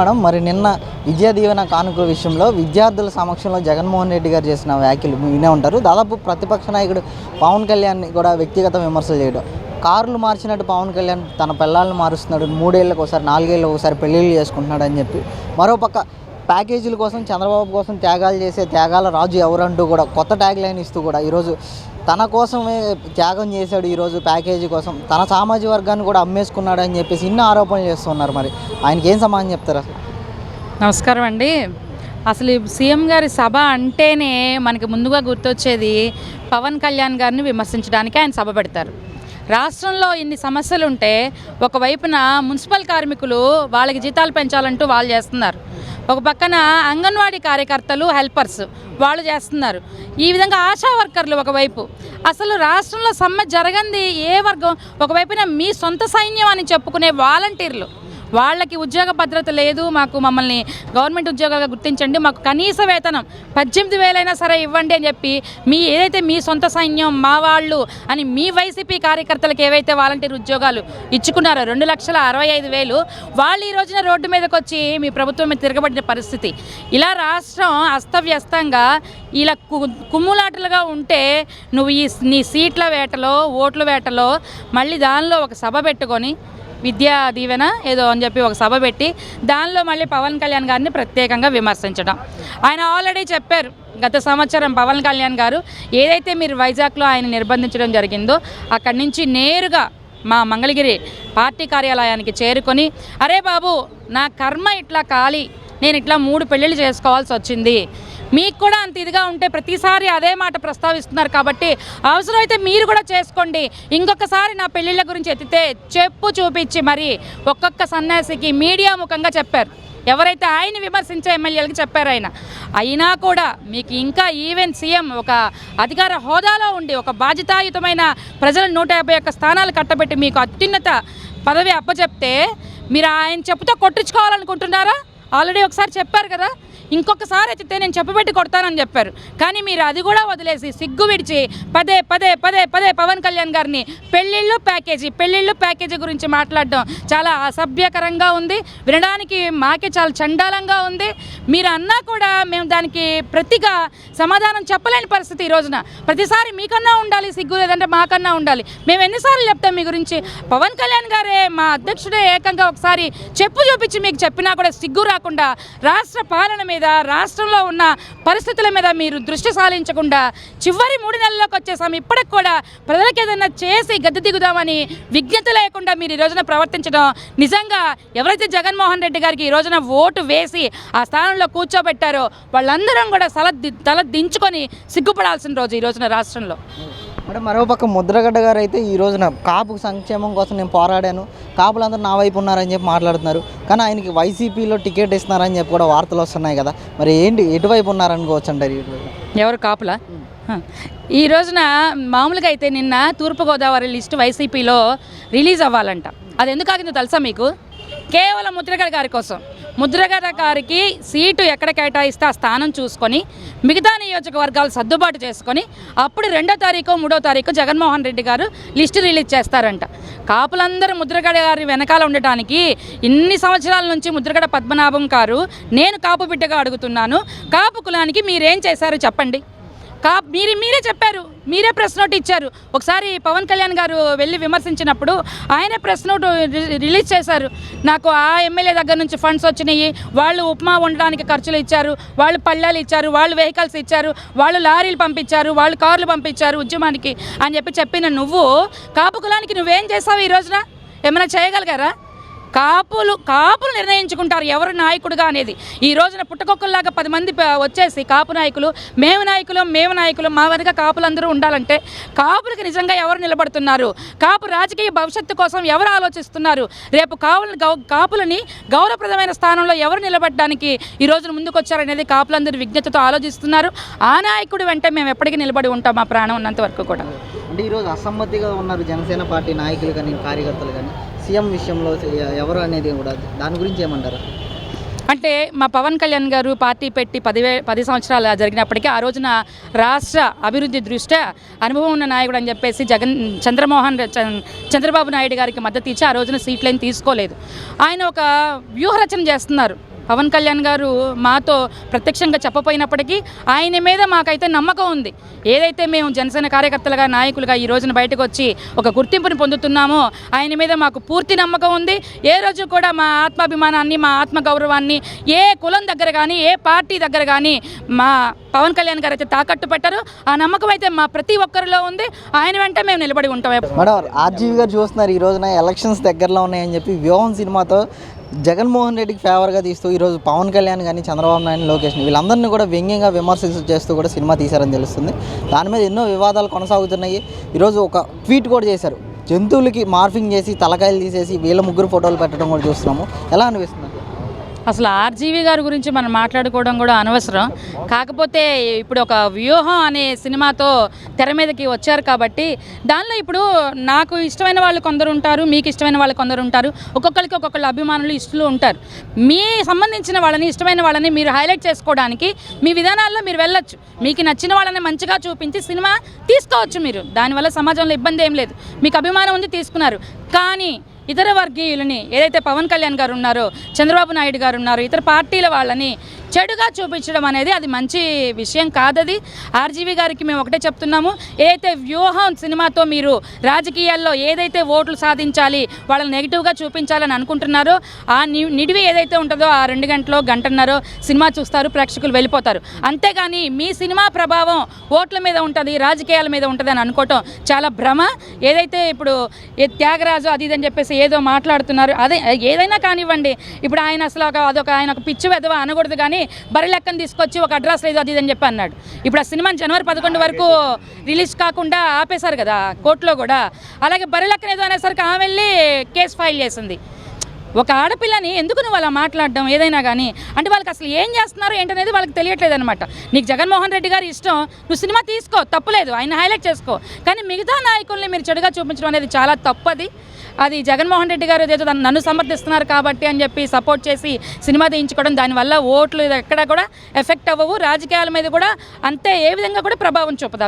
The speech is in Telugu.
మేడం మరి నిన్న విద్యా దీవెన కానుకల విషయంలో విద్యార్థుల సమక్షంలో జగన్మోహన్ రెడ్డి గారు చేసిన వ్యాఖ్యలు వినే ఉంటారు. దాదాపు ప్రతిపక్ష నాయకుడు పవన్ కళ్యాణ్ కూడా వ్యక్తిగత విమర్శలు చేయడం. కార్లు మార్చినట్టు పవన్ కళ్యాణ్ తన పిల్లల్ని మారుస్తున్నాడు. మూడేళ్ళకి ఒకసారి నాలుగేళ్ళకి ఒకసారి పెళ్ళిళ్ళు చేసుకుంటున్నాడు అని చెప్పి మరోపక్క ప్యాకేజీల కోసం చంద్రబాబు కోసం త్యాగాలు చేసే త్యాగాల రాజు ఎవరంటూ కూడా కొత్త ట్యాగ్ లైన్ ఇస్తూ కూడా ఈరోజు తన కోసమే త్యాగం చేశాడు ఈరోజు ప్యాకేజీ కోసం. తన సామాజిక వర్గాన్ని కూడా అమ్మేసుకున్నాడు అని చెప్పేసి ఇన్ని ఆరోపణలు చేస్తున్నారు మరి. ఆయనకి ఏం సమాధానం చెప్తారు అసలు? నమస్కారం అండి. అసలు ఈ సీఎం గారి సభ అంటేనే మనకి ముందుగా గుర్తొచ్చేది పవన్ కళ్యాణ్ గారిని విమర్శించడానికి ఆయన సభ పెడతారు. రాష్ట్రంలో ఇన్ని సమస్యలు ఉంటే ఒకవైపున మున్సిపల్ కార్మికులు వాళ్ళకి జీతాలు పెంచాలంటూ వాళ్ళు చేస్తున్నారు. ఒక పక్కన అంగన్వాడీ కార్యకర్తలు హెల్పర్స్ వాళ్ళు చేస్తున్నారు. ఈ విధంగా ఆశా వర్కర్లు ఒకవైపు. అసలు రాష్ట్రంలో సమ్మె జరగంది ఏ వర్గం? ఒకవైపున మీ సొంత సైన్యం అని చెప్పుకునే వాలంటీర్లు. వాళ్ళకి ఉద్యోగ భద్రత లేదు మాకు మమ్మల్ని గవర్నమెంట్ ఉద్యోగాలుగా గుర్తించండి మాకు కనీస వేతనం పద్దెనిమిది వేలైనా సరే ఇవ్వండి అని చెప్పి మీ ఏదైతే మీ సొంత సైన్యం మా వాళ్ళు అని మీ వైసీపీ కార్యకర్తలకు ఏవైతే వాలంటీర్ ఉద్యోగాలు ఇచ్చుకున్నారో రెండు లక్షల అరవై ఐదు వేలు వాళ్ళు ఈ రోజున రోడ్డు మీదకి వచ్చి మీ ప్రభుత్వం మీద తిరగబడిన పరిస్థితి. ఇలా రాష్ట్రం అస్తవ్యస్తంగా ఇలా కు- కుమ్ములాటలుగా ఉంటే నువ్వు ఈ నీ సీట్ల వేటలో ఓట్ల వేటలో మళ్ళీ దానిలో ఒక సభ పెట్టుకొని విద్యా దీవెన ఏదో అని చెప్పి ఒక సభ పెట్టి దానిలో మళ్ళీ పవన్ కళ్యాణ్ గారిని ప్రత్యేకంగా విమర్శించడం. ఆయన ఆల్రెడీ చెప్పారు గత సంవత్సరం పవన్ కళ్యాణ్ గారు ఏదైతే మీరు వైజాగ్లో ఆయన నిర్బంధించడం జరిగిందో అక్కడి నుంచి నేరుగా మా మంగళగిరి పార్టీ కార్యాలయానికి చేరుకొని అరే బాబు నా కర్మ ఇట్లా ఖాళీ నేను ఇట్లా మూడు పెళ్ళిళ్ళు చేసుకోవాల్సి వచ్చింది. మీకు కూడా అంత ఇదిగా ఉంటే ప్రతిసారి అదే మాట ప్రస్తావిస్తున్నారు కాబట్టి అవసరమైతే మీరు కూడా చేసుకోండి. ఇంకొకసారి నా పెళ్ళిళ్ళ గురించి ఎత్తితే చెప్పు చూపించి మరి ఒక్కొక్క సన్యాసికి మీడియా ముఖంగా చెప్పారు. ఎవరైతే ఆయన విమర్శించే ఎమ్మెల్యేలకు చెప్పారు ఆయన. అయినా కూడా మీకు ఇంకా ఈవెన్ సీఎం ఒక అధికార హోదాలో ఉండి ఒక బాధ్యతాయుతమైన ప్రజల నూట యాభై ఒక్క స్థానాలు కట్టబెట్టి మీకు అత్యున్నత పదవి అప్పచెప్తే మీరు ఆయన చెప్పుతో కొట్టించుకోవాలనుకుంటున్నారా? ఆల్రెడీ ఒకసారి చెప్పారు కదా ఇంకొకసారి ఎత్తితే నేను చెప్పబెట్టి కొడతానని చెప్పారు. కానీ మీరు అది కూడా వదిలేసి సిగ్గు విడిచి పదే పదే పదే పదే పవన్ కళ్యాణ్ గారిని పెళ్ళిళ్ళు ప్యాకేజీ పెళ్ళిళ్ళు ప్యాకేజీ గురించి మాట్లాడడం చాలా అసభ్యకరంగా ఉంది. వినడానికి మాకే చాలా చండాలంగా ఉంది. మీరు అన్నా కూడా మేము దానికి ప్రతిగా సమాధానం చెప్పలేని పరిస్థితి ఈ రోజున. ప్రతిసారి మీకన్నా ఉండాలి సిగ్గు లేదంటే మాకన్నా ఉండాలి. మేము ఎన్నిసార్లు చెప్తాం మీ గురించి? పవన్ కళ్యాణ్ గారే మా అధ్యక్షుడే ఏకంగా ఒకసారి చెప్పు చూపించి మీకు చెప్పినా కూడా సిగ్గు రాకుండా రాష్ట్ర పాలన మీద రాష్ట్రంలో ఉన్న పరిస్థితుల మీద మీరు దృష్టి సాధించకుండా చివరి మూడు నెలల్లోకి వచ్చేసాం ఇప్పటికి కూడా ప్రజలకు ఏదైనా చేసి గద్దె దిగుదామని విజ్ఞత లేకుండా మీరు ఈ రోజున ప్రవర్తించడం నిజంగా ఎవరైతే జగన్మోహన్ రెడ్డి గారికి ఈ రోజున ఓటు వేసి ఆ స్థానంలో కూర్చోబెట్టారో వాళ్ళందరం కూడా తల ది- తల దించుకొని సిగ్గుపడాల్సిన రోజు ఈ రోజున రాష్ట్రంలో. అంటే మరోపక్క ముద్రగడ్డ గారు అయితే ఈ రోజున కాపు సంక్షేమం కోసం నేను పోరాడాను. కాపులందరూ నా వైపు ఉన్నారని చెప్పి మాట్లాడుతున్నారు. కానీ ఆయనకి వైసీపీలో టికెట్ ఇస్తున్నారని చెప్పి కూడా వార్తలు వస్తున్నాయి కదా. మరి ఏంటి? ఎటువైపు ఉన్నారనుకోవచ్చు అంటారు ఎవరు కాపులా. ఈ రోజున మామూలుగా అయితే నిన్న తూర్పుగోదావరి లిస్టు వైసీపీలో రిలీజ్ అవ్వాలంట. అది ఎందుకు ఆగిందో తెలుసా మీకు? కేవలం ముద్రగడ గారి కోసం. ముద్రగడ గారికి సీటు ఎక్కడ కేటాయిస్తే ఆ స్థానం చూసుకొని మిగతా నియోజకవర్గాలు సర్దుబాటు చేసుకొని అప్పుడు రెండో తారీఖు మూడో తారీఖు జగన్మోహన్ రెడ్డి గారు లిస్టు రిలీజ్ చేస్తారంట. కాపులందరూ ముద్రగడ గారి వెనకాల ఉండటానికి ఇన్ని సంవత్సరాల నుంచి ముద్రగడ పద్మనాభం గారు నేను కాపు బిడ్డగా అడుగుతున్నాను. కాపు కులానికి మీరేం చేశారు చెప్పండి. కా మీరు మీరే చెప్పారు. మీరే ప్రెస్ నోట్ ఇచ్చారు. ఒకసారి పవన్ కళ్యాణ్ గారు వెళ్ళి విమర్శించినప్పుడు ఆయనే ప్రెస్ నోట్ రి- రిలీజ్ చేశారు. నాకు ఆ ఎమ్మెల్యే దగ్గర నుంచి ఫండ్స్ వచ్చినాయి. వాళ్ళు ఉప్మా వండడానికి ఖర్చులు ఇచ్చారు. వాళ్ళు పళ్ళాలు ఇచ్చారు. వాళ్ళు వెహికల్స్ ఇచ్చారు. వాళ్ళు లారీలు పంపించారు. వాళ్ళు కార్లు పంపించారు ఉద్యమానికి అని చెప్పి చెప్పిన నువ్వు కాపు కులానికి నువ్వేం చేసావు ఈ రోజున? ఏమైనా చేయగలిగారా? కాపులు కాపులు నిర్ణయించుకుంటారు ఎవరు నాయకుడుగా అనేది. ఈ రోజున పుట్టకొక్కల్లాగా పది మంది వచ్చేసి కాపు నాయకులు మేము నాయకులు మేము నాయకులు మా వెనుక కాపులందరూ ఉండాలంటే కాపులకి నిజంగా ఎవరు నిలబడుతున్నారు? కాపు రాజకీయ భవిష్యత్తు కోసం ఎవరు ఆలోచిస్తున్నారు? రేపు కావులని గౌ కాపులని గౌరవప్రదమైన స్థానంలో ఎవరు నిలబడడానికి ఈ రోజున ముందుకొచ్చారనేది కాపులందరూ విజ్ఞతతో ఆలోచిస్తున్నారు. ఆ నాయకుడు వెంట మేము ఎప్పటికీ నిలబడి ఉంటాం మా ప్రాణం ఉన్నంత వరకు కూడా. అంటే ఈరోజు అసమ్మతిగా ఉన్నారు జనసేన పార్టీ నాయకులు కానీ కార్యకర్తలు కానీ. సీఎం విషయంలో ఎవరు అనేది కూడా దాని గురించి ఏమంటారు? అంటే మా పవన్ కళ్యాణ్ గారు పార్టీ పెట్టి పదివే పది సంవత్సరాలు జరిగినప్పటికీ ఆ రోజున రాష్ట్ర అభివృద్ధి దృష్ట్యా అనుభవం ఉన్న నాయకుడు అని చెప్పేసి జగన్ చంద్రమోహన్ చంద్రబాబు నాయుడు గారికి మద్దతు ఇచ్చి ఆ రోజున సీట్లేని తీసుకోలేదు. ఆయన ఒక వ్యూహరచన చేస్తున్నారు. పవన్ కళ్యాణ్ గారు మాతో ప్రత్యక్షంగా చెప్పపోయినప్పటికీ ఆయన మీద మాకైతే నమ్మకం ఉంది. ఏదైతే మేము జనసేన కార్యకర్తలుగా నాయకులుగా ఈ రోజున బయటకు వచ్చి ఒక గుర్తింపుని పొందుతున్నామో ఆయన మీద మాకు పూర్తి నమ్మకం ఉంది. ఏ రోజు కూడా మా ఆత్మాభిమానాన్ని మా ఆత్మగౌరవాన్ని ఏ కులం దగ్గర కానీ ఏ పార్టీ దగ్గర కానీ మా పవన్ కళ్యాణ్ గారు అయితే తాకట్టు పెట్టారు. ఆ నమ్మకం అయితే మా ప్రతి ఒక్కరిలో ఉంది. ఆయన వెంట మేము నిలబడి ఉంటాం. మేడం ఆర్జీవి గారు చూస్తున్నారు ఈ రోజున ఎలక్షన్స్ దగ్గరలో ఉన్నాయని చెప్పి వ్యూహం సినిమాతో జగన్మోహన్ రెడ్డికి ఫేవర్గా తీస్తూ ఈరోజు పవన్ కళ్యాణ్ కానీ చంద్రబాబు నాయుడు లోకేష్ వీళ్ళందరినీ కూడా వ్యంగ్యంగా విమర్శలు చేస్తూ కూడా సినిమా తీశారని తెలుస్తుంది. దాని మీద ఎన్నో వివాదాలు కొనసాగుతున్నాయి. ఈరోజు ఒక ట్వీట్ కూడా చేశారు. జంతువులకి మార్ఫింగ్ చేసి తలకాయలు తీసేసి వీళ్ళ ముగ్గురు ఫోటోలు పెట్టడం కూడా చూస్తున్నాము. ఎలా అనిపిస్తుంది? అసలు ఆర్జీవి గారి గురించి మనం మాట్లాడుకోవడం కూడా అనవసరం. కాకపోతే ఇప్పుడు ఒక వ్యూహం అనే సినిమాతో తెర మీదకి వచ్చారు కాబట్టి దానిలో ఇప్పుడు నాకు ఇష్టమైన వాళ్ళు కొందరు ఉంటారు మీకు ఇష్టమైన వాళ్ళు కొందరు ఉంటారు ఒక్కొక్కరికి ఒక్కొక్కళ్ళు అభిమానులు ఇష్టలు ఉంటారు. మీ సంబంధించిన వాళ్ళని ఇష్టమైన వాళ్ళని మీరు హైలైట్ చేసుకోవడానికి మీ విధానాల్లో మీరు వెళ్ళొచ్చు. మీకు నచ్చిన వాళ్ళని మంచిగా చూపించి సినిమా తీసుకోవచ్చు మీరు. దానివల్ల సమాజంలో ఇబ్బంది ఏం లేదు. మీకు అభిమానం ఉంది తీసుకున్నారు. కానీ ఇతర వర్గీయులని ఏదైతే పవన్ కళ్యాణ్ గారు ఉన్నారో చంద్రబాబు నాయుడు గారు ఉన్నారో ఇతర పార్టీల వాళ్ళని చెడుగా చూపించడం అనేది అది మంచి విషయం కాదది. ఆర్జీవి గారికి మేము ఒకటే చెప్తున్నాము. ఏదైతే వ్యూహం సినిమాతో మీరు రాజకీయాల్లో ఏదైతే ఓట్లు సాధించాలి వాళ్ళని నెగిటివ్గా చూపించాలని అనుకుంటున్నారో ఆ ని- నిడివి ఏదైతే ఉంటుందో ఆ రెండు గంటలో గంటన్నరో సినిమా చూస్తారు ప్రేక్షకులు వెళ్ళిపోతారు. అంతేగాని మీ సినిమా ప్రభావం ఓట్ల మీద ఉంటుంది రాజకీయాల మీద ఉంటుంది అని అనుకోవటం చాలా భ్రమ. ఏదైతే ఇప్పుడు ఏ త్యాగరాజు అది ఇది అని చెప్పేసి ఏదో మాట్లాడుతున్నారు అదే ఏదైనా కానివ్వండి. ఇప్పుడు ఆయన అసలు ఒక అదొక ఆయన ఒక పిచ్చి వెదవ అనకూడదు కానీ బరి లెక్కను తీసుకొచ్చి ఒక అడ్రస్ లేదు అది ఇది అని చెప్పి అన్నాడు. ఇప్పుడు ఆ సినిమాని జనవరి పదకొండు వరకు రిలీజ్ కాకుండా ఆపేశారు కదా కోర్టులో కూడా. అలాగే బరి లెక్కన ఏదో అనేసరికి ఆమె వెళ్ళి కేసు ఫైల్ చేసింది. ఒక ఆడపిల్లని ఎందుకు నువ్వు అలా మాట్లాడడం ఏదైనా కానీ అంటే వాళ్ళకి అసలు ఏం చేస్తున్నారో ఏంటనేది వాళ్ళకి తెలియట్లేదు అనమాట నీకు జగన్మోహన్ రెడ్డి గారి ఇష్టం నువ్వు సినిమా తీసుకో తప్పులేదు ఆయన హైలైట్ చేసుకో. కానీ మిగతా నాయకుల్ని మీరు చెడుగా చూపించడం అనేది చాలా తప్పది. అది జగన్మోహన్ రెడ్డి గారు ఏదో నన్ను సమర్థిస్తున్నారు కాబట్టి అని చెప్పి సపోర్ట్ చేసి సినిమా తీయించుకోవడం దానివల్ల ఓట్లు ఎక్కడ కూడా ఎఫెక్ట్ అవ్వవు. రాజకీయాల మీద కూడా అంతే ఏ విధంగా కూడా ప్రభావం చూపదు.